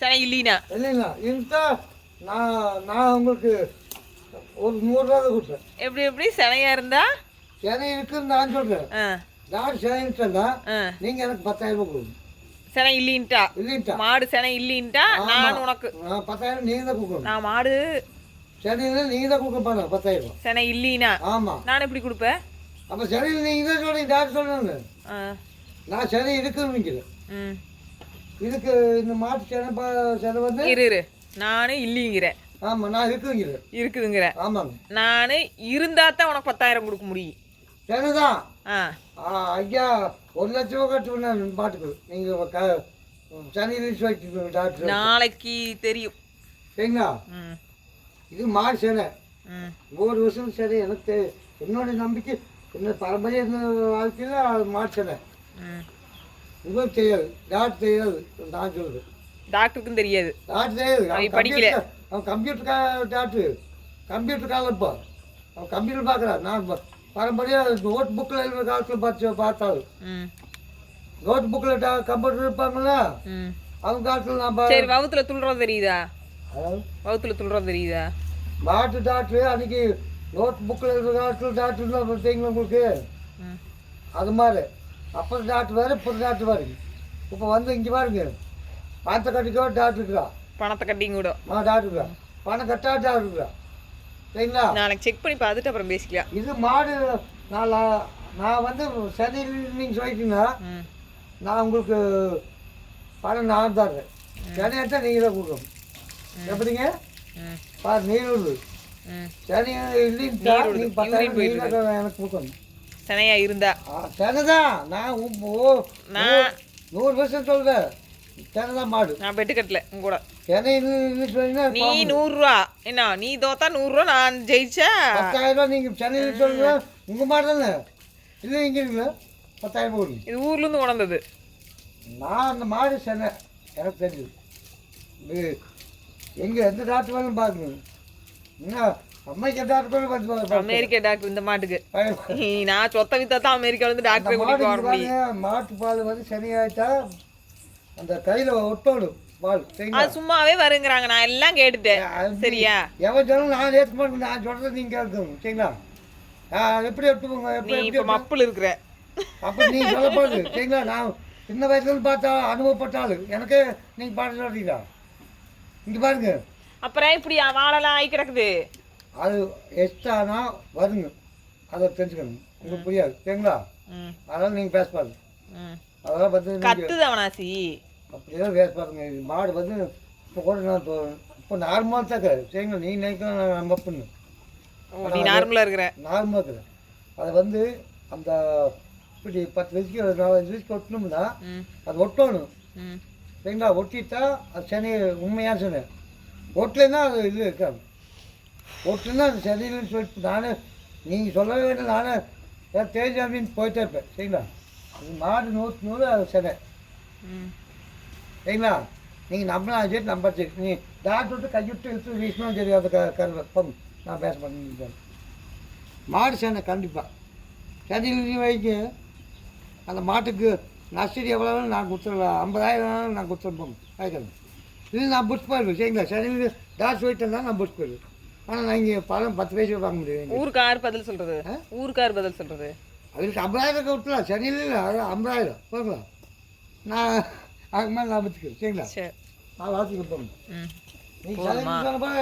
சரி இல்லைனா இல்லைங்களா இருந்தா நான் நான் உங்களுக்கு ஒரு நூறுரூவா தான் கொடுப்பேன். எப்படி எப்படி? சினையா இருந்தா? சென்னை இருக்குன்னு நான் சொல்கிறேன் ஆ. நான் சென்னைன்னு ஆ. நீங்கள் எனக்கு பத்தாயிரம் ரூபா கொடுக்கணும் சினை இல்லைன்ட்டா? இல்லைன்ட்டா? மாடு சினை இல்லைன்ட்டா? நான் உனக்கு. பத்தாயிரம் நீங்கள் தான் கொடுக்கணும். நான் மாடு. சென்னையில் நீங்கள் தான் கொடுக்க போனேன் பத்தாயிரம் சினை இல்லைனா ஆமாம் நான் எப்படி கொடுப்பேன்? அப்போ சென்னையில் நீங்கள் தான் சொல்றீங்க டாக்டர் சொல்லுங்க ஆ. நான் சென்னை இருக்குன்னு நினைக்கிறேன் ம். இதுக்கு இந்த மாட்டு சென்னை பா சென்னை வந்து இரு இரு. நானு இல்லைங்கிறேன். ஆமாம் நான் இருக்குங்கிறேன் இருக்குதுங்கிறேன். ஆமாங்க. நான் இருந்தா தான் உனக்கு பத்தாயிரம் கொடுக்க முடியும். சென்னை தான். ஆ. ஆ, ஐயா ஒரு லட்ச ரூபா கட்டுவேன் மாட்டுக்கு. நீங்கள் க சென்னை ரீச் வைக்கணும் டாக்டர். நாளைக்கு தெரியும். சரிங்களா? இது மாடு சேனை. ஒவ்வொரு வருஷம் சரி எனக்கு என்னோட நம்பிக்கை என்ன பாரம்பரிய வாழ்க்கையில் மாடு சேனை. உங்களுக்கு தெரியாது டாக்டர் தெரியாது நான் சொல்லுது டாக்டருக்கும் தெரியாது. டாக்டர் தெரியாது அவன் படிக்கல. அவன் கம்ப்யூட்டர் டாக்டர். கம்ப்யூட்டர் காலம் இப்போ அவன் கம்ப்யூட்டர் பார்க்குறான். நான் ப- பாரம்பரிய நோட் புக்கில் இருக்கிற காலத்தில் பார்த்து பார்த்தாள் நோட் புக்கில் கம்ப்யூட்டர் இருப்பாங்களா அவங்க காலத்தில் நான் சரி வவுத்துல துள்ளுறது தெரியுதா? வவுத்துல துள்ளுறது தெரியுதா? மாட்டு டாக்டர் அன்னைக்கு நோட் புக்கில் இருக்கிற காலத்தில் டாக்டர் தான் பார்த்தீங்களா உங்களுக்கு? அது மாதிரி. அப்புறம் டாக்டர் வேறு புது டாக்டர் பாருங்க இப்போ வந்து இங்கே பாருங்க. பணத்தை கட்டிக்கோ டாக்டர் இருக்கிறா பணத்தை கட்டிங்க கூட. ஆ டாக்டர் பணம் கட்டா டாக்டர் இருக்கிறா சரிங்களா? நாளைக்கு செக் பண்ணி பார்த்துட்டு அப்புறம் பேசிக்கலாம். இது மாடு நான் நான் வந்து சென்னையில் நீங்கள் சொல்லிட்டீங்கன்னா நான் உங்களுக்கு பணம் நான் தர்றேன். சென்னை எடுத்தால் நீங்கள் தான் கொடுக்கணும். எப்படிங்க? பாரு நீரூர் சென்னை இல்லைன்னு நீங்கள் பத்தாயிரம் எனக்கு கொடுக்கணும். சினையா இருந்தா. ஆ, சென்னைதான் நான் நான் நூறு வருஷம் சொல்றேன் சென்னைதான் மாடு. நான் பெட்டு கட்டல உங்க கூட. நீ நூறுரூவா. என்ன நீ தோத்தா நூறுரூவா நான் ஜெயிச்சா? பத்தாயிரம் ரூபா நீங்கள் சென்னையில் சொல்லுங்க உங்கள் மாடு தானே இல்லை இங்கே இருக்குல்ல பத்தாயிரம் ரூபா இது ஊர்லேருந்து கொண்டது நான் அந்த மாடு சென்னை எனக்கு தெரியுது இது எங்கே எந்த டாக்டர் வேணும் பார்க்கணும். என்ன பார்த்து. அமெரிக்கா டாக்டர் இந்த மாட்டுக்கு. நீ நான் சொத்த வித்தா தான் அமெரிக்கால இருந்து டாக்டர் கூட்டிட்டு வர முடியும் மாட்டு பால் வந்து சனியாயிட்டா அந்த கையில் ஒட்டோடும் அது சும்மாவே வருங்கிறாங்க நான் எல்லாம் கேட்டுட்டேன். சரியா? எவன் சொன்னாலும் நான் ஏற்க மாட்டேன் நான் சொல்கிறத நீங்கள் கேட்கணும் சரிங்களா? எப்படி நீ எப்படி இப்ப மப்புல இருக்கிற. அப்போ நீங்கள் சொல்லப்படுது சரிங்களா? நான் சின்ன வயசுலேருந்து பார்த்தா அனுபவப்பட்ட ஆளு. எனக்கு நீங்கள் பாட்டு சொல்கிறீங்களா இங்கே பாருங்க. அப்புறம் இப்படி வாழலாம் ஆகி கிடக்குது. அது எக்ஸ்ட்ரானா வருங்க. அதை தெரிஞ்சுக்கணும். உங்களுக்கு புரியாது. சரிங்களா? அதெல்லாம் நீங்கள் பேசப்பாரு ம். அதெல்லாம் நீங்கள் கத்துது அவனாசி அப்படிதான் பேசப்பாருங்க மாடு வந்து இப்போ கூட நான் இப்போ நார்மலாக தான் இருக்காது சரிங்களா? நீங்கள் நினைக்கலாம் நான் நம்ம பண்ணு. ஓ, நீ நார்மலா இருக்கிற. நார்மலாக இருக்குது அதை வந்து அந்த இப்படி பத்து வயசுக்கு ஒரு நாலஞ்சு வயசுக்கு ஒட்டணும்னா அது ஒட்டணும். சரிங்களா? ஒட்டிட்டா அது சனி உண்மையான சனி ஒட்டலைன்னா அது இது இருக்காது. ஒட்டுனா அது சனின்னு சொல்லிட்டு நானே நீங்கள் சொல்லவே வேண்டாம் நானே ஏதாவது தேஜ் அப்படின்னு போயிட்டே இருப்பேன். சரிங்களா? அது மாடு நூற்று நூறு அது ம். சரிங்களா? நீங்கள் நம்பலாம் சரி நம்ப சரி நீ டாக்டர் விட்டு கைவிட்டு இழுத்து வீசினா சரி அது க கருவை பம் நான் பேச மாட்டேன் மாடு சேனை கண்டிப்பாக நீ வைக்க அந்த மாட்டுக்கு நஷ்டடி எவ்வளோ நான் கொடுத்துருவேன் ஐம்பதாயிரம் நான் கொடுத்துருப்போம் கேட்குறேன் இது நான் புஷ் போயிடுவேன் சரிங்களா? சனியில் டாக்டர் போயிட்டு நான் புஷ் போயிடுவேன் ஆனால் நான் இங்கே பணம் பத்து பைசா வாங்க முடியும் ஊருக்கார் பதில் சொல்றது? ஊருக்கார் பதில் சொல்றது? அதுக்கு ஐம்பதாயிரம் கொடுத்துலாம் சனியில் இல்லை ஐம்பதாயிரம். போகலாம் நான் அதுக்கு மேலே நான் பத்துக்கிறேன் சரிங்களா? சரி நான் வாசிக்க போகணும்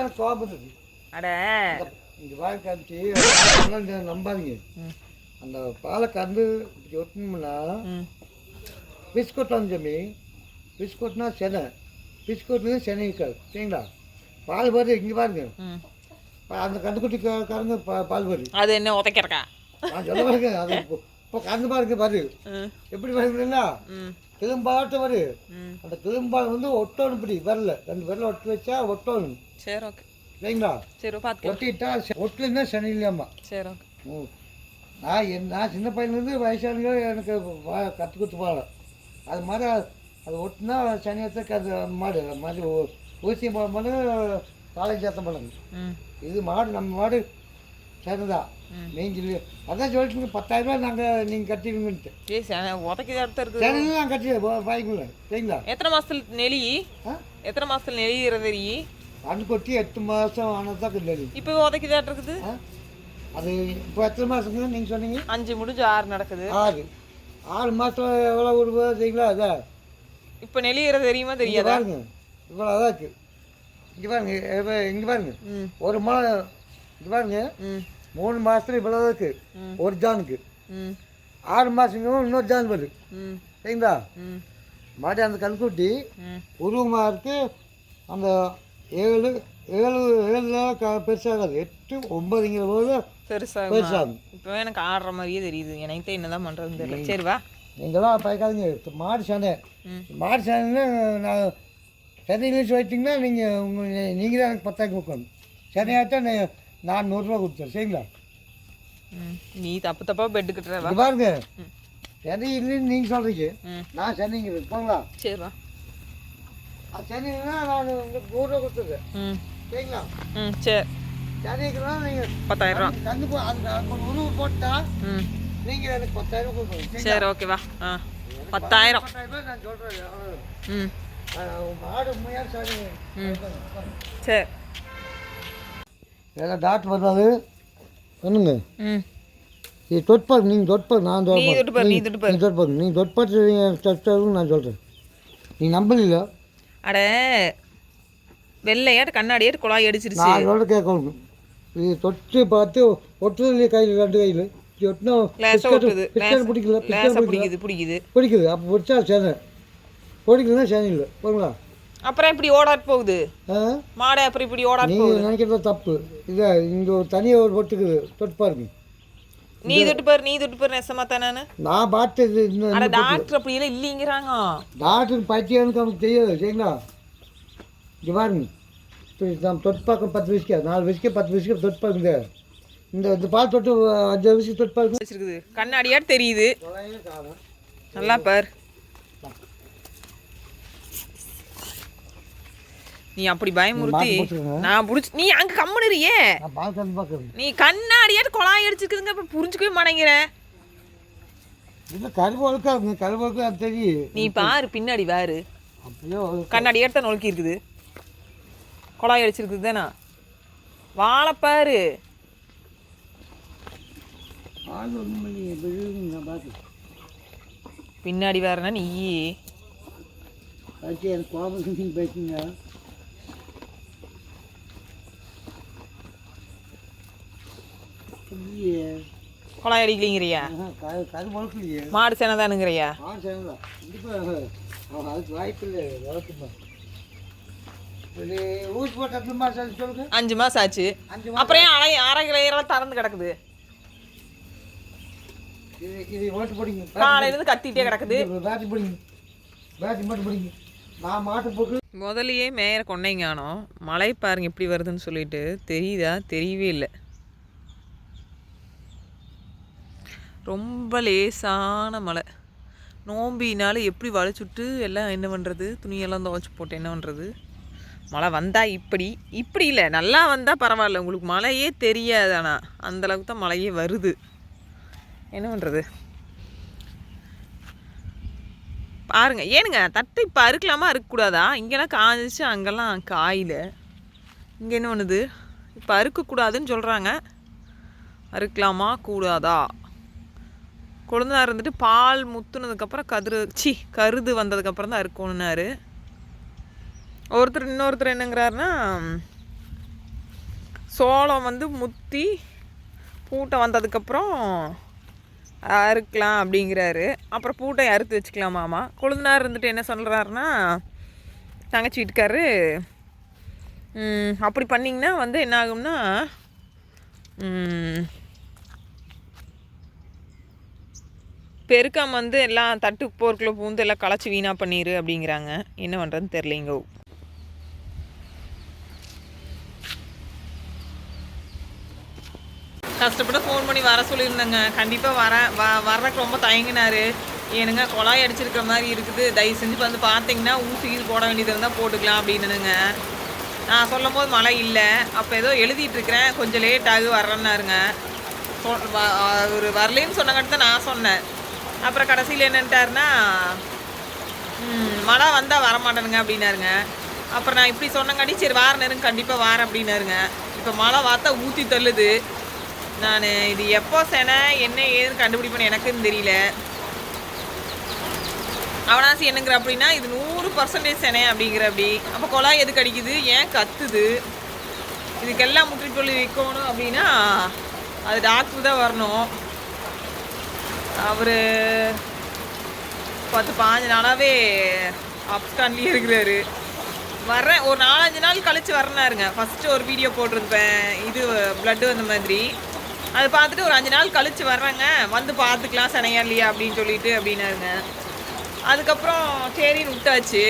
எனக்கு கோபம் இருக்கு அட. இந்த வாய் காமிச்சு நம்பாதீங்க. அந்த பாலை கறந்து இப்படி ஒட்டணும்னா பிஸ்கட் வந்து ஜம்மி. பிஸ்கட்னா செனை. பிஸ்கட்னு செனை இருக்காது. சரிங்களா? பால் வருது இங்கே பாருங்க. அந்த கண்டுக்குட்டி கறந்து பால் வருது அது என்ன உதைக்கிறக்கா நான் சொல்ல பாருங்க அது இப்போ கறந்து பாருங்க பாரு எப்படி வருதுன்னா வருது ம் அந்த கிளம்பால் வந்து ஒட்டணும் இப்படி வரல ரெண்டு விரல ஒட்டி வச்சா ஒட்டணும் சரி ஓகே சரிங்களா சரி பார்த்துக்கலாம் ஒட்டிட்டா ஒட்டலைன்னா சனி இல்லையாம்மா சரி ஓகே. நான் என் நான் சின்ன பையன்லேருந்து வயசானவங்க எனக்கு கற்றுக் கொடுத்து போகல அது மாதிரி அது ஒட்டினா சனியத்துக்கு அது மாடு அது மாதிரி ஊ- ஊசி ஏற்ற மாடுங்க ம். இது மாடு நம்ம மாடு ம். நீங்கள் அதான் சொல்லிட்டு பத்தாயிரம் ரூபாய் நாங்கள் நீங்கள் கட்டிடுங்கன்ட்டு. உதைக்கு தான் இருக்குது. சரி நான் கட்டி வாங்கிக்கல சரிங்களா? எத்தனை மாசத்துல நெளி ஆ? எத்தனை மாசத்துல நெளிகிறது கண்ணு கொட்டி எட்டு மாதம் ஆனதான் இல்லை இப்போ உதைக்குதாட்டு இருக்குது? ஆ? அது இப்போ எத்தனை மாதத்துக்கு நீங்கள் சொன்னீங்க? அஞ்சு முடிஞ்சு ஆறு நடக்குது. ஆறு. ஆறு மாதம் எவ்வளோ விடுவோம் சரிங்களா அதான் இப்போ நெளிகிறது தெரியுமா தெரியாதா? இவ்வளோ அதான் இருக்குது இங்கே பாருங்க இங்கே பாருங்க ம். ஒரு மாதம் இங்கே பாருங்க. ம். மூணு மாதத்துல இவ்வளோ இருக்கு. ம். ஒரு ஜானுக்கு. ம். ஆறு மாதங்க இன்னொரு ஜான் வருது. ம். சரிங்களா? ம். மாடி அந்த கண்குட்டி ம். உருவமாக இருக்கு அந்த ஏழு ஏழு ஏழு க பெருசாகாது. எட்டு ஒன்பதுங்கிற போது பெருசா பெருசாகும். இப்போ எனக்கு ஆடுற மாதிரியே தெரியுது. எனக்கு என்னதான் பண்றதுன்னு தெரியல. சரி வா. நீங்களாம் பயக்காதீங்க. மாடு சனை ம். மாடு சனைன்னா நான் சனையிலேயே சொல்லிட்டிங்கன்னா நீங்கள் உங்கள் நீங்கள் தான் எனக்கு பத்தாயிரம் கொடுக்கணும். சனையாட்டா நான் நூறுரூவா கொடுத்தேன் சரிங்களா? நீ தப்பு தப்பா பெட்டு கட்டுற பாருங்க. சனை இல்லைன்னு நீங்கள் சொல்கிறீங்க நான் சென்னைங்கிறது போங்களா? சரி வா. அது நான் உங்களுக்கு நூறுரூவா கொடுத்துருக்கேன் சரிங்களா? ம் சரி. சென்னைக்குனா நீங்கள் பத்தாயிரம் ரூபா. கண்டு போ அது உணவு போட்டால் நீங்கள் எனக்கு பத்தாயிரம் கொடுக்கணும்? சரி ஓகேவா ஆ. பத்தாயிரம். நான் சொல்கிறேன் ம். மாடு உண்மையாக சரி. ஏன்னா டாக்டர் வர்றாரு. பண்ணுங்க ம். இது தொட்பார் நீங்கள் தொட்பார் நான் நீ தொட்டு பாரு, நீ தொட்டு பாரு. நீ தொட்பார் நீ தொட்பார் நான் சொல்கிறேன் நீ நம்பல அட வெள்ளையாட்டு கண்ணாடியாட்டு குழாய் அடிச்சிருச்சு. நான் சொல்ல கேட்கணும். இது தொட்டு பார்த்து ஒட்டுறது கையில் ரெண்டு கையில். ஒட்டினா பிடிக்கல பிடிக்கல. பிடிக்குது பிடிக்குது. பிடிக்குது. அப்போ பிடிச்சா சேனை பிடிக்கலன்னா சேனை இல்லை. போங்களா அப்புறம் இப்படி ஓடாட்டு போகுது. மாடை அப்புறம் இப்படி நீங்கள் போகுது. நினைக்கிறது தப்பு. இதை இங்கே ஒரு தனியாக ஒரு ஒட்டுக்குது தொட்டு பாருங்க. நீ தொட்டு பாரு நீ தொட்டு பாரு நெசமா தானே நான் பார்த்து இது இன்னும் அட டாக்டர் அப்படி எல்லாம் இல்லைங்கிறாங்க. டாக்டர் பைத்தியம்னு அவனுக்கு தெரியாது சரிங்களா? இங்கே பாருங்க. நம்ம தொட்டு பார்க்க பத்து வயசுக்கு நாலு வயசுக்கு பத்து வயசுக்கு தொட்டு பாருங்க இந்த. இந்த பால் தொட்டு அஞ்சு வயசுக்கு தொட்டு பாருங்க. வச்சிருக்குது. கண்ணாடியாட்டு தெரியுது. நல்லா பார். நீ அப்படி பயமுறுத்தி. நான் புடிச்சு நீ அங்க கம்முனுறியே நீ கண்ணாடியாட்டு குழாய் அடிச்சிருக்குதுங்க அப்ப புரிஞ்சுக்கவே மாட்டேங்கிற. நீ பாரு பின்னாடி பாரு. கண்ணாடி எடுத்த நொழுக்கி இருக்குது குழாய் அடிச்சிருக்குது தானே? வாழை பாரு. பால் ஒன்றும் பண்ணி நான் பார்த்து பின்னாடி வேறனா நீ? எனக்கு கோபம் பேசுங்க இல்லையே குழாய் அடிக்கலிங்கிறியா ஆஹா, கரு கருவழுக்கு இல்லையே மாடு சேனதானுங்கிறியா ஆ சரிங்களா கண்டிப்பாக அவன் அதுக்கு வாய்ப்பு இல்லை வளர்த்துமா இது ஊசி போட்டு எத்தனை மாதம் ஆச்சு சொல்லுங்க? அஞ்சு மாசம் ஆச்சு. அப்புறம் ஏன் அரை அரை கிலோ ஈரலாம் திறந்து கிடக்குது? இது இது ஓட்டு போடுங்க. காலையில இருந்து கத்திட்டே கிடக்குது. முதலையே மேயற கொண்டைங்கானோம் மழை பாருங்க எப்படி வருதுன்னு சொல்லிட்டு தெரியுதா? தெரியவே இல்லை. ரொம்ப லேசான மழை. நோம்பினால எப்படி வளைச்சுட்டு எல்லாம் என்ன பண்ணுறது துணியெல்லாம் துவைச்சி போட்டு என்ன பண்ணுறது மழை வந்தால் இப்படி. இப்படி இல்லை நல்லா வந்தால் பரவாயில்ல. உங்களுக்கு மழையே தெரியாது ஆனால் அந்தளவுக்கு தான் மழையே வருது. என்ன பண்ணுறது பாருங்க ஏனுங்க தட்டு இப்போ அறுக்கலாமா? அறுக்கக்கூடாதா? இங்கெல்லாம் காஞ்சிச்சு அங்கெல்லாம் காயில. இங்கே என்ன பண்ணுது? இப்போ அறுக்கக்கூடாதுன்னு சொல்கிறாங்க அறுக்கலாமா? கூடாதா? கொழுந்தனார் இருந்துட்டு பால் முத்துனதுக்கப்புறம் கதிரு சி கருது வந்ததுக்கப்புறம் தான் அறுக்கணுன்னாரு ஒருத்தர் இன்னொருத்தர் என்னங்கிறாருன்னா சோளம் வந்து முத்தி பூட்டை வந்ததுக்கப்புறம் அறுக்கலாம் அப்படிங்கிறாரு. அப்புறம் பூட்டை அறுத்து வச்சுக்கலாமாமா கொழுந்தனார் இருந்துட்டு என்ன சொல்கிறாருன்னா தங்கச்சி வீட்டுக்காரு அப்படி பண்ணிங்கன்னா வந்து என்ன ஆகும்னா ம், பெருக்கம் வந்து எல்லாம் தட்டு போர்க்குள்ள பூந்து எல்லாம் களைச்சி வீணாக பண்ணிடு அப்படிங்கிறாங்க. என்ன பண்ணுறதுன்னு தெரிலிங்க கஷ்டப்பட்டு ஃபோன் பண்ணி வர சொல்லியிருந்தேங்க. கண்டிப்பாக வர வ வர்றதுக்கு ரொம்ப தயங்கினாரு. ஏனுங்க குழாய் அடிச்சிருக்கிற மாதிரி இருக்குது. தயவு செஞ்சு வந்து பார்த்தீங்கன்னா ஊசி இது போட வேண்டியது இருந்தால் போட்டுக்கலாம் அப்படின்னுங்க. நான் சொல்லும் போது மழை இல்லை. அப்போ ஏதோ எழுதிட்டுருக்கிறேன் கொஞ்சம் லேட்டாக வர்றேன்னாருங்க. சொ- அவர் வரலேன்னு சொன்னங்காட்டி தான் நான் சொன்னேன். அப்புறம் கடைசியில் என்னன்ட்டாருன்னா மழை வந்தால் வரமாட்டேனுங்க அப்படின்னாருங்க. அப்புறம் நான் இப்படி சொன்னங்காட்டி சரி வார நேரம் கண்டிப்பாக வாரேன் அப்படின்னாருங்க. இப்போ மழை வார்த்தா ஊற்றி தள்ளுது. நான் இது எப்போ செனை? என்ன ஏதுன்னு கண்டுபிடிப்பேன்னு எனக்குன்னு தெரியல. அவனாசி என்னங்கிற அப்படின்னா இது நூறு பர்சன்டேஜ் செனை அப்படிங்கிற அப்படி. அப்போ குழாய் எதுக்கு அடிக்குது ஏன் கத்துது? இதுக்கெல்லாம் முற்றுப்புள்ளி வைக்கணும் அப்படின்னா அது டாக்டர் தான் வரணும். அவர் பத்து பாஞ்சு நாளாகவே அப்ஸ்கான்லேயே இருக்கிறாரு. வர்றேன். ஒரு நாலஞ்சு நாள் கழித்து வரனாருங்க ஃபஸ்ட்டு ஒரு வீடியோ போட்டிருப்பேன். இது ப்ளட்டு வந்த மாதிரி. அதை பார்த்துட்டு ஒரு அஞ்சு நாள் கழித்து வர்றேங்க. வந்து பார்த்துக்கலாம் சனையா இல்லையா அப்படின்னு சொல்லிட்டு அப்படின்னாருங்க. அதுக்கப்புறம் சரின்னு விட்டாச்சு.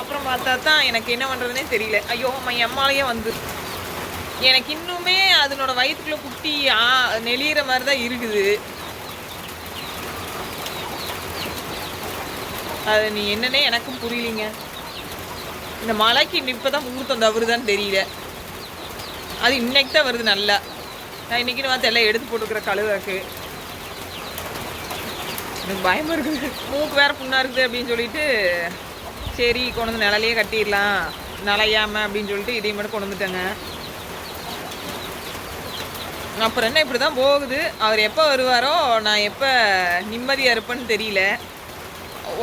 அப்புறம் பார்த்தா தான் எனக்கு என்ன பண்ணுறதுனே தெரியல. ஐயோ அம்மா என் அம்மாலேயே வந்து. எனக்கு இன்னுமே அதனோட வயிற்றுக்குள்ளே குட்டி நெளிகிற நெளியிற மாதிரி தான் இருக்குது. அது நீ என்னன்னே எனக்கும் புரியலிங்க. இந்த மலைக்கு இப்போ தான் முகூர்த்தம் தவறுதான்னு தெரியல. அது இன்னைக்கு தான் வருது நல்லா. நான் இன்னைக்கு பார்த்து எல்லாம் எடுத்து போட்டுக்கிற கழுவாக்கு. எனக்கு பயம் இருக்குது. மூக்கு வேறு புண்ணா இருக்குது அப்படின்னு சொல்லிட்டு சரி கொண்டு வந்து நிலையிலே கட்டிடலாம். நலையாம அப்படின்னு சொல்லிட்டு இதையும் மட்டும் கொண்டு வந்துட்டேங்க. அப்புறம் என்ன இப்படி தான் போகுது? அவர் எப்போ வருவாரோ? நான் எப்போ நிம்மதியாக இருப்பேன்னு தெரியல.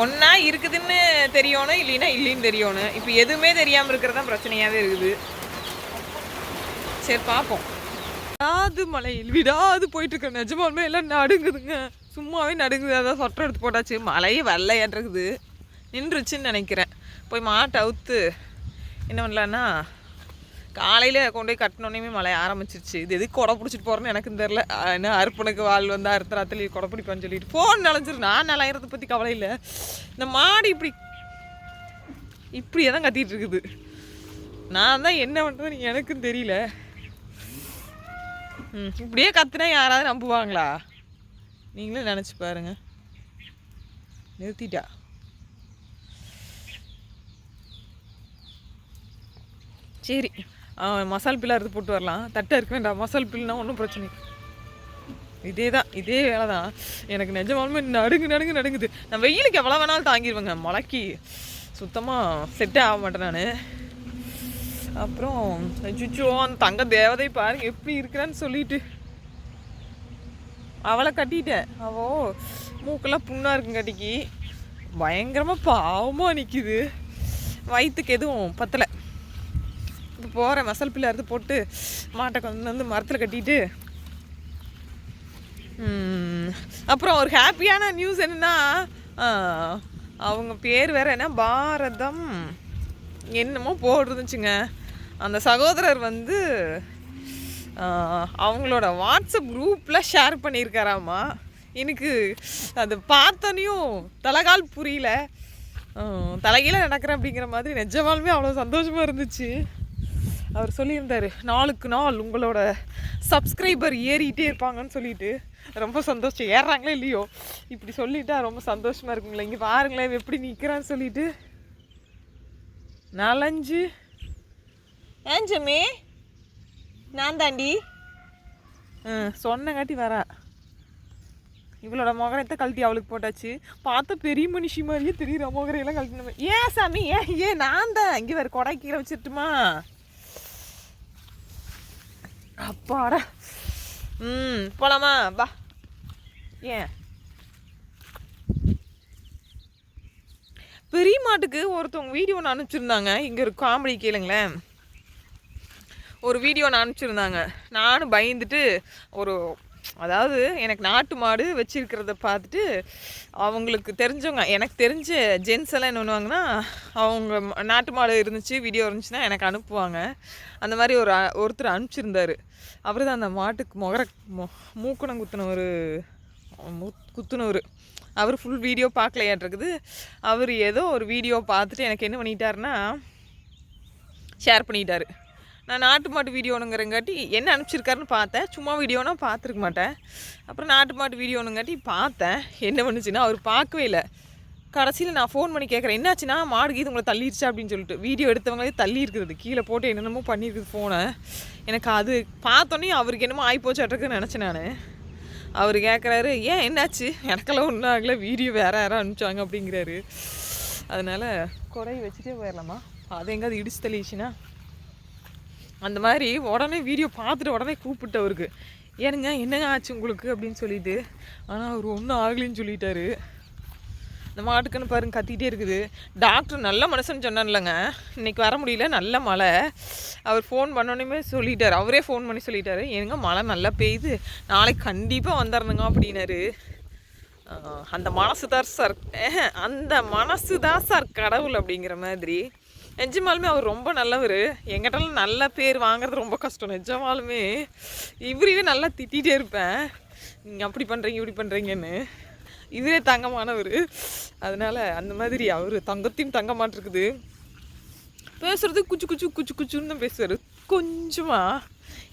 ஒன்றா இருக்குதுன்னு தெரியணும் இல்லைன்னா இல்லைன்னு தெரியணும் இப்போ எதுவுமே தெரியாமல் இருக்கிறது தான் பிரச்சனையாகவே இருக்குது. சரி பார்ப்போம் விடாது மலையில் விடாது போயிட்டு இருக்க நிஜமாலுமே எல்லாம் நடுங்குதுங்க. சும்மாவே நடுங்குது. அதான் சொட்டை எடுத்து போட்டாச்சு. மழையே வரலையாட்டிருக்குது நின்றுச்சுன்னு நினைக்கிறேன். போய் மாட்டை அவுத்து என்ன பண்ணலான்னா காலையில் கொண்டு போய் கட்டினோடனே மழை ஆரம்பிச்சிருச்சு. இது எதுக்கு கொடை பிடிச்சிட்டு போகிறேன்னு எனக்கும் தெரில என்ன அர்ப்பணுக்கு வாழ் வந்து அறுத்த ராத்திரி கொடை பிடிப்பான்னு சொல்லிட்டு ஃபோன் நனைஞ்சிரு நான் நலையிறத பற்றி கவலை இல்லை. இந்த மாடு இப்படி இப்படியே தான் கத்திகிட்டு இருக்குது. நான் தான் என்ன பண்ணுறதுன்னு எனக்கும் தெரியல. ம் இப்படியே கத்துனா யாராவது நம்புவாங்களா? நீங்களே நினச்சி பாருங்க. நிறுத்திட்டா? சரி. மசால் பில்லா இருந்து போட்டு வரலாம். தட்டை இருக்க வேண்டாம். மசால் பில்னா ஒன்றும் பிரச்சனை இதே தான் இதே வேலை தான் எனக்கு நிஜமாலுமே நடுங்கு நடுங்கு நடுங்குது. நான் வெயிலுக்கு எவ்வளோ வேணாலும் தாங்கிடுவேங்க மழைக்கு சுத்தமாக செட்டே ஆக மாட்டேன் நான். அப்புறம் அச்சுச்சோ அந்த தங்க தேவதை பாருங்க எப்படி இருக்கிறான்னு சொல்லிட்டு. அவளை கட்டிட்டேன். அவோ மூக்கெல்லாம் புண்ணா இருக்குங்காட்டிக்கு பயங்கரமாக பாவமாக நிற்கிது வயிற்றுக்கு எதுவும் பத்தலை. போகிற போகிறேன் பிள்ளை அறுத்து போட்டு மாட்டை கொண்டு வந்து மரத்தில் கட்டிட்டு. அப்புறம் ஒரு ஹாப்பியான நியூஸ் என்னன்னா அவங்க பேர் வேற என்ன? பாரதம். என்னமோ போட்டுருந்துச்சுங்க. அந்த சகோதரர் வந்து அவங்களோட வாட்ஸ்அப் குரூப்பில் ஷேர் பண்ணியிருக்காராமா? எனக்கு அது பார்த்தனையும் தலைகால் புரியல. ஆ, தலைகீழ நடக்கிறேன் அப்படிங்கிற மாதிரி நிஜமாலுமே அவ்வளோ சந்தோஷமாக இருந்துச்சு. அவர் சொல்லியிருந்தாரு நாளுக்கு நாள் உங்களோட சப்ஸ்கிரைபர் ஏறிட்டே இருப்பாங்கன்னு சொல்லிட்டு. ரொம்ப சந்தோஷம். ஏறுறாங்களே இல்லையோ? இப்படி சொல்லிட்டா ரொம்ப சந்தோஷமா இருக்குங்களே. இங்கே பாருங்களேன் எப்படி நிற்கிறான்னு சொல்லிட்டு. நாலஞ்சு. ஏஞ்சமே நான் தாண்டி. ம் சொன்னங்காட்டி வரா. இவளோட முகரத்தை கழட்டி அவளுக்கு போட்டாச்சு. பார்த்த பெரிய மனுஷி மாதிரியே தெரியுற முகரையெல்லாம் கழட்டின ஏன் சாமி? ஏன்? ஏன் நான் தான்? இங்கே வேறு கொடை கீழே வச்சிட்டுமா அப்பாடா. ம் போலாமா? வா. ஏன்? பெரிய மாட்டுக்கு ஒருத்தவங்க வீடியோ ஒன்று அனுப்பிச்சிருந்தாங்க. இங்கே ஒரு காமெடி கேளுங்களேன். ஒரு வீடியோ ஒன்று அனுப்பிச்சிருந்தாங்க. நானும் பயந்துட்டு ஒரு அதாவது எனக்கு நாட்டு மாடு வச்சிருக்கிறத பார்த்துட்டு அவங்களுக்கு தெரிஞ்சவங்க எனக்கு தெரிஞ்ச ஜென்ஸ் எல்லாம் என்ன பண்ணுவாங்கன்னா அவங்க நாட்டு மாடு இருந்துச்சு வீடியோ இருந்துச்சுன்னா எனக்கு அனுப்புவாங்க. அந்த மாதிரி ஒரு ஒருத்தர் அனுப்பிச்சிருந்தாரு. அவர் தான் அந்த மாட்டுக்கு முகர மூக்கணம் மூக்குணம் குத்துனவர் குத்துனவர். அவர் ஃபுல் வீடியோ பார்க்கலையாட்டிருக்குது அவர் ஏதோ ஒரு வீடியோ பார்த்துட்டு எனக்கு என்ன பண்ணிட்டாருன்னா ஷேர் பண்ணிட்டாரு. நான் நாட்டு மாட்டு வீடியோனுங்கிறங்காட்டி என்ன அனுப்பிச்சிருக்காருன்னு பார்த்தேன். சும்மா வீடியோனா பார்த்துருக்க மாட்டேன். அப்புறம் நாட்டு மாட்டு வீடியோனுங்காட்டி பார்த்தேன். என்ன பண்ணுச்சுன்னா அவர் பார்க்கவே இல்லை. கடைசியில் நான் ஃபோன் பண்ணி கேட்குறேன் என்னாச்சுன்னா மாடு கீது உங்களை தள்ளிடுச்சா அப்படின்னு சொல்லிட்டு. வீடியோ எடுத்தவங்களே தள்ளி இருக்குது கீழே போட்டு என்னென்னமோ பண்ணியிருக்குது ஃபோனை எனக்கு அது பார்த்தோன்னே அவருக்கு என்னமோ ஆகிப்போச்சாட்டுக்குன்னு நினச்சேன் நான். அவர் கேட்குறாரு ஏன் என்னாச்சு? எனக்கெல்லாம் ஒன்றும் ஆகலை. வீடியோ வேறு யாரும் அனுப்பிச்சாங்க அப்படிங்கிறாரு. அதனால் குறைய வச்சுட்டே போயிடலாமா அது எங்கேயாவது இடிச்சு தள்ளிடுச்சுன்னா? அந்த மாதிரி உடனே வீடியோ பார்த்துட்டு உடனே கூப்பிட்டு அவருக்கு. ஏனுங்க என்னங்க ஆச்சு உங்களுக்கு? அப்படின்னு சொல்லிட்டு. ஆனால் அவர் ஒன்றும் ஆகலின்னு சொல்லிட்டாரு. இந்த மாட்டுக்குன்னு பாருங்க கத்திகிட்டே இருக்குது. டாக்டர் நல்ல மனுஷன் சொன்னான்லங்க. இன்னைக்கு வர முடியல நல்ல மழை. அவர் ஃபோன் பண்ணோன்னே சொல்லிட்டார். அவரே ஃபோன் பண்ணி சொல்லிட்டாரு. ஏனுங்க மழை நல்லா பெய்யுது. நாளைக்கு கண்டிப்பாக வந்துடணுங்க அப்படின்னாரு. அந்த மனசு தான் சார் அந்த மனசு தான் சார் கடவுள் அப்படிங்கிற மாதிரி. நிஜமாலுமே அவர் ரொம்ப நல்லவர். எங்கிட்டலாம் நல்ல பேர் வாங்குறது ரொம்ப கஷ்டம். நிஜமாலுமே இவரையே நல்லா திட்டிகிட்டே இருப்பேன். நீங்கள் அப்படி பண்ணுறீங்க இப்படி பண்ணுறீங்கன்னு இவரே தங்கமானவர். அதனால அந்த மாதிரி அவர் தங்கத்தையும் தங்கமாட்டிருக்குது. பேசுகிறது குச்சு குச்சு குச்சு குச்சுன்னு தான் பேசுவார். கொஞ்சமாக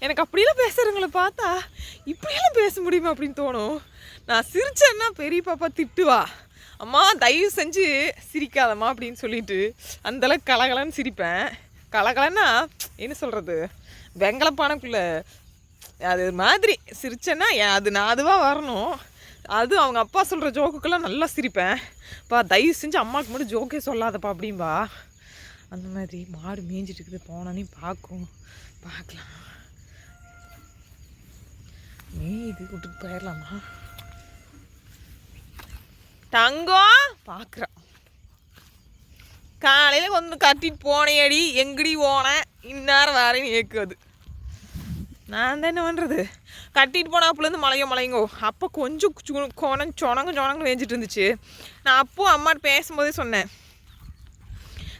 எனக்கு அப்படியெல்லாம் பேசுகிறவங்கள பார்த்தா இப்படியெல்லாம் பேச முடியுமா அப்படின்னு தோணும். நான் சிரிச்சேன்னா பெரிய பாப்பா திட்டுவா. அம்மா தயவு செஞ்சு சிரிக்காதம்மா அப்படின்னு சொல்லிட்டு அந்தளவுக்கு கலகலன்னு சிரிப்பேன். கலகலன்னா என்ன சொல்கிறது வெங்கலப்பானக்குள்ளே அது மாதிரி சிரிச்சேன்னா அது நான் அதுவாக வரணும். அது அவங்க அப்பா சொல்கிற ஜோக்குக்கெல்லாம் நல்லா சிரிப்பேன். பா தயவு செஞ்சு அம்மாவுக்கு மட்டும் ஜோக்கே சொல்லாதப்பா அப்படின்பா அந்த மாதிரி மாடு மேய்ஞ்சிட்டு இருக்குது போனோன்னே பார்க்கும். பார்க்கலாம். மேய்து விட்டுட்டு போயிடலாமா? தங்கம் பார்க்குறான் காலையில் கொஞ்சம் கட்டிட்டு போனேடி எங்கடி போனேன் இந்நேரம் வேறேன்னு ஏக்குது நான் தான் என்ன பண்ணுறது கட்டிட்டு போனாப்புலேருந்து மலையோ மலையங்கோ அப்போ கொஞ்சம் சு- கொனம் சொனங்க சொனங்க வேஞ்சிட்டு இருந்துச்சு. நான் அப்போ அம்மாட்ட பேசும்போதே சொன்னேன்.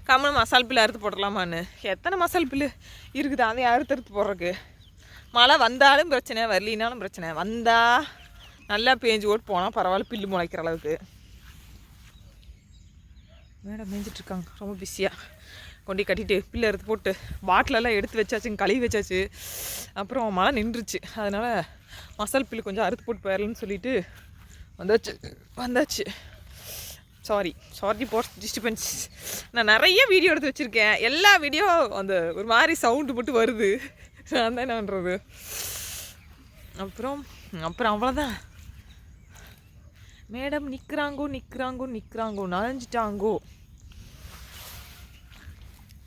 கம்மல் மசால் பில்லு அறுத்து போடலாமான்னு எத்தனை மசால் பில்லு இருக்குது? அதை அறுத்து அறுத்து போடுறதுக்கு. மழை வந்தாலும் பிரச்சனை வரலினாலும் பிரச்சனை. வந்தால் நல்லா பேஞ்சு ஓட்டு போனால் பரவாயில்ல பில்லு முளைக்கிற அளவுக்கு. மேடம் மேய்ஞ்சிட்ருக்காங்க? ரொம்ப பிஸியாக கொண்டு கட்டிட்டு பிள்ளை அறுத்து போட்டு பாட்டிலெல்லாம் எடுத்து வச்சாச்சு கழுவி வச்சாச்சு. அப்புறம் மழை நின்றுச்சு. அதனால் மசால் பில்லு கொஞ்சம் அறுத்து போட்டு போயிடலன்னு சொல்லிட்டு வந்தாச்சு. வந்தாச்சு. சாரி சாரி போர் டிஸ்டர்பன்ஸ் நான் நிறைய வீடியோ எடுத்து வச்சுருக்கேன். எல்லா வீடியோ அந்த ஒரு மாதிரி சவுண்டு மட்டும் வருது. நான் தான் என்ன பண்ணுறது அப்புறம் அப்புறம் அவ்வளோதான் மேடம் நிற்கிறாங்கோ நிற்கிறாங்கோ நிற்கிறாங்கோ நனைஞ்சிட்டாங்கோ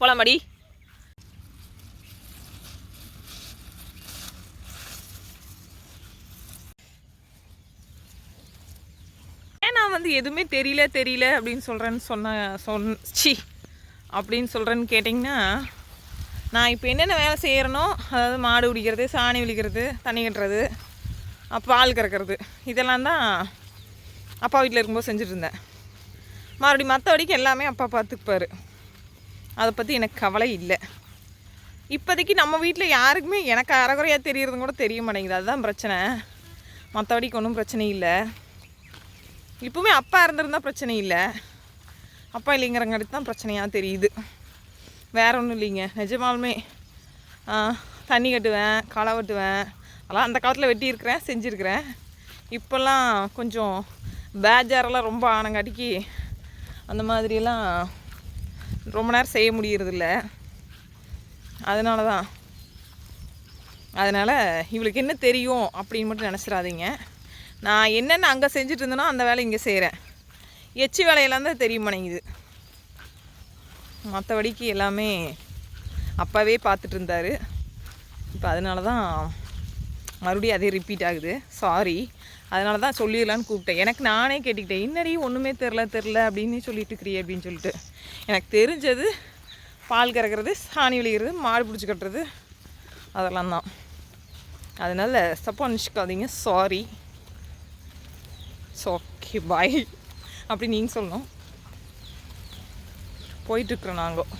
போலாமாடி? ஏன் நான் வந்து எதுவுமே தெரியல தெரியல அப்படின்னு சொல்கிறேன்னு சொன்ன சொன் சி அப்படின்னு சொல்கிறேன்னு கேட்டிங்கன்னா நான் இப்போ என்னென்ன வேலை செய்கிறனோ அதாவது மாடு பிடிக்கிறது சாணி விழிக்கிறது தண்ணி கட்டுறது பால் கறக்கிறது இதெல்லாம் தான் அப்பா வீட்டில் இருக்கும்போது செஞ்சுட்டு இருந்தேன் மறுபடியும் மற்றபடிக்கு எல்லாமே அப்பா பார்த்துப்பாரு அதை பற்றி எனக்கு கவலை இல்லை. இப்போதைக்கு நம்ம வீட்டில் யாருக்குமே எனக்கு அறகுறையாக தெரியறதும் கூட தெரிய மாட்டேங்குது. அதுதான் பிரச்சனை. மற்றபடிக்கு ஒன்றும் பிரச்சனை இல்லை. இப்போவுமே அப்பா இருந்திருந்தால் பிரச்சனை இல்லை. அப்பா இல்லைங்கிறங்காட்டி தான் பிரச்சனையாக தெரியுது. வேற ஒன்றும் இல்லைங்க. நிஜமாலுமே தண்ணி கட்டுவேன் களை வெட்டுவேன். அதெல்லாம் அந்த காலத்தில் வெட்டியிருக்கிறேன் செஞ்சுருக்கிறேன். இப்போல்லாம் கொஞ்சம் பேஜாரெல்லாம் ரொம்ப ஆனங்காட்டிக்கு அந்த மாதிரியெல்லாம் ரொம்ப நேரம் செய்ய முடியறதில்ல. அதனால தான் அதனால் இவளுக்கு என்ன தெரியும் அப்படின்னு மட்டும் நினச்சிடாதீங்க. நான் என்னென்ன அங்கே செஞ்சுட்டு இருந்தேனோ அந்த வேலை இங்கே செய்கிறேன் எச்சி வேலையெல்லாம் தான் தெரிய மாட்டேங்குது மற்றபடிக்கு எல்லாமே அப்பாவே பார்த்துட்டு இருந்தார். இப்போ அதனால தான் மறுபடியும் அதே ரிப்பீட் ஆகுது. சாரி அதனால தான் சொல்லிடலான்னு கூப்பிட்டேன். எனக்கு நானே கேட்டுக்கிட்டேன். இன்னடி ஒன்றுமே தெரில தெரில அப்படின்னு சொல்லிட்டு இருக்கிறியே அப்படின்னு சொல்லிட்டு. எனக்கு தெரிஞ்சது பால் கறக்கிறது சாணி விழிக்கிறது மாடு பிடிச்சி கட்டுறது அதெல்லாம் தான். அதனால் தப்பாக நினச்சிக்காதீங்க. சாரி ஸோ ஓகே பாய் அப்படி நீங்கள் சொல்லணும். போயிட்டுருக்குறோம் நாங்கள்